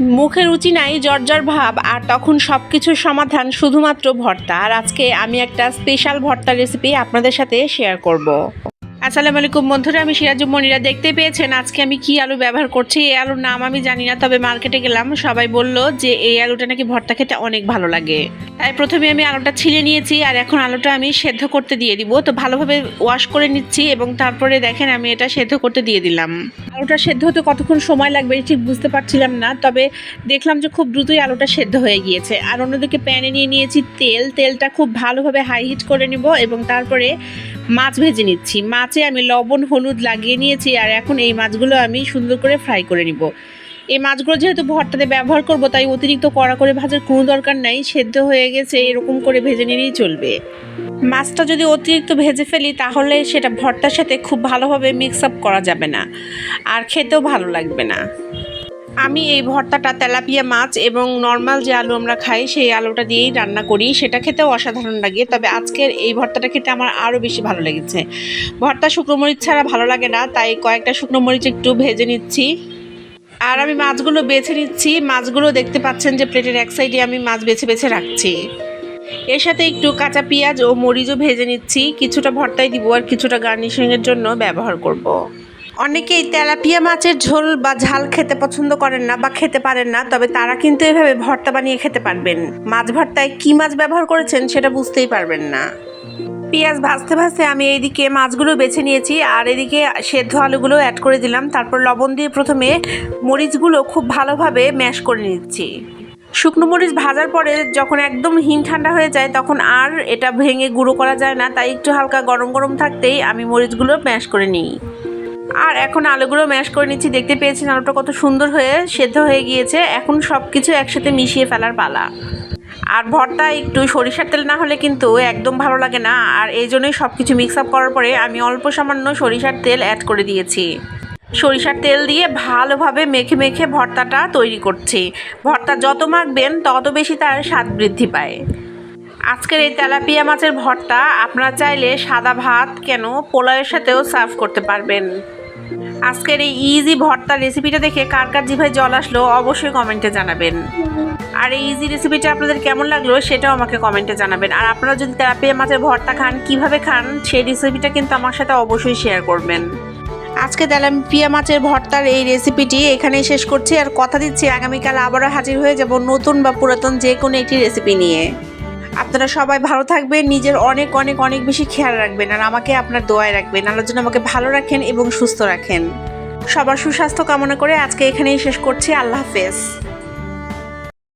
মুখে রুচি নাই জর্জর ভাব, আর তখন সব কিছুর সমাধান শুধুমাত্র ভর্তা। আর আজকে আমি একটা স্পেশাল ভর্তা রেসিপি আপনাদের সাথে শেয়ার করব। আসসালামু আলাইকুম বন্ধুরা, আমি সিরাজু মনিরা। দেখতে পেয়েছেন আজকে আমি কি আলু ব্যবহার করছি? এই আলুর নাম আমি জানি না, তবে মার্কেটে গেলাম। সবাই বলল যে এই আলুটা নাকি ভর্তা খেতে অনেক ভালো লাগে। তাই প্রথমে আমি আলুটা ছিলে নিয়েছি, আর এখন আলুটা আমি সেদ্ধ করতে দিয়ে দিব। তো ভালোভাবে ওয়াশ করে নিচ্ছি, এবং তারপরে দেখেন আমি এটা সেদ্ধ করতে দিয়ে দিলাম। আলুটা সেদ্ধ হতে কতক্ষণ সময় লাগবে ঠিক বুঝতে পারছিলাম না, তবে দেখলাম যে খুব দ্রুতই আলুটা সেদ্ধ হয়ে গিয়েছে। আর অন্যদিকে প্যানে নিয়ে নিয়েছি তেল, তেলটা খুব ভালোভাবে হাই হিট করে নিব এবং তারপরে মাছ ভেজে নিচ্ছি। মাছে আমি লবণ, হলুদ লাগিয়ে নিয়েছি আর এখন এই মাছগুলো আমি সুন্দর করে ফ্রাই করে নিব। এই মাছগুলো যেহেতু ভর্তাতে ব্যবহার করব, তাই অতিরিক্ত কড়া করে ভাজার কোনো দরকার নাই, সেদ্ধ হয়ে গেছে, এরকম করে ভেজে নিলেই চলবে। মাছটা যদি অতিরিক্ত ভেজে ফেলি, তাহলে সেটা ভর্তার সাথে খুব ভালোভাবে মিক্স আপ করা যাবে না, আর খেতেও ভালো লাগবে না। আমি এই ভর্তাটা তেলাপিয়া মাছ এবং নর্মাল যে আলু আমরা খাই, সেই আলুটা দিয়েই রান্না করি, সেটা খেতেও অসাধারণ লাগে, তবে আজকের এই ভর্তাটা খেতে আমার আরও বেশি ভালো লেগেছে। ভর্তা শুকনো মরিচ ছাড়া ভালো লাগে না, তাই কয়েকটা শুকনো মরিচ একটু ভেজে নিচ্ছি। আর আমি মাছগুলো বেছে নিচ্ছি। মাছগুলো দেখতে পাচ্ছেন যে প্লেটের এক সাইডে আমি মাছ বেছে বেছে রাখছি। এর সাথে একটু কাঁচা পেঁয়াজ ও মরিচও ভেজে নিচ্ছি। কিছুটা ভর্তায় দিব আর কিছুটা গার্নিশিংয়ের জন্য ব্যবহার করব। অনেকেই তেলাপিয়া মাছের ঝোল বা ঝাল খেতে পছন্দ করেন না বা খেতে পারেন না, তবে তারা কিন্তু এভাবে ভর্তা বানিয়ে খেতে পারবেন। মাছ ভর্তায় কী মাছ ব্যবহার করেছেন সেটা বুঝতেই পারবেন না। পেঁয়াজ ভাজতে ভাজতে আমি এইদিকে মাছগুলো বেছে নিয়েছি আর এদিকে সেদ্ধ আলুগুলো অ্যাড করে দিলাম। তারপর লবণ দিয়ে প্রথমে মরিচগুলো খুব ভালোভাবে ম্যাশ করে নিচ্ছি। শুকনো মরিচ ভাজার পরে যখন একদম হিম ঠান্ডা হয়ে যায় তখন আর এটা ভেঙে গুঁড়ো করা যায় না, তাই একটু হালকা গরম গরম থাকতেই আমি মরিচগুলো ম্যাশ করে নিই। আর এখন আলুগুলো ম্যাশ করে নিচ্ছি। দেখতে পেয়েছেন আলুটা কত সুন্দর হয়ে সেদ্ধ হয়ে গিয়েছে। এখন সব কিছু একসাথে মিশিয়ে ফেলার পালা। আর ভর্তা একটু সরিষার তেল না হলে কিন্তু একদম ভালো লাগে না। আর এই জন্যই সব কিছু মিক্স আপ করার পরে আমি অল্প সামান্য সরিষার তেল অ্যাড করে দিয়েছি। সরিষার তেল দিয়ে ভালোভাবে মেখে মেখে ভর্তাটা তৈরি করছি। ভর্তা যত মাখবেন, তত বেশি তার স্বাদ বৃদ্ধি পায়। আজকের এই তেলাপিয়া মাছের ভর্তা আপনারা চাইলে সাদা ভাত কেন পোলাওয়ের সাথেও সার্ভ করতে পারবেন। আজকের এই ইজি ভর্তা রেসিপিটা দেখে কার কার জিভায় জল আসলো অবশ্যই কমেন্টে জানাবেন। আর এই ইজি রেসিপিটা আপনাদের কেমন লাগল সেটাও আমাকে কমেন্টে জানাবেন। আর আপনারা যদি তেলাপিয়া মাছের ভর্তা খান, কীভাবে খান, সেই রেসিপিটা কিন্তু আমার সাথে অবশ্যই শেয়ার করবেন। আজকে তেলাপিয়া মাছের ভর্তার এই রেসিপিটি এখানেই শেষ করছি। আর কথা দিচ্ছি, আগামীকাল আবারও হাজির হয়ে যাব নতুন বা পুরাতন যে কোনো একটি রেসিপি নিয়ে। আপনারা সবাই ভালো থাকবেন, নিজের অনেক অনেক অনেক বেশি খেয়াল রাখবেন আর আমাকে আপনার দোয়ায় রাখবেন। আল্লাহ জন্য আমাকে ভালো রাখেন এবং সুস্থ রাখেন। সবার সুস্বাস্থ্য কামনা করে আজকে এখানেই শেষ করছি। আল্লাহ হাফেজ।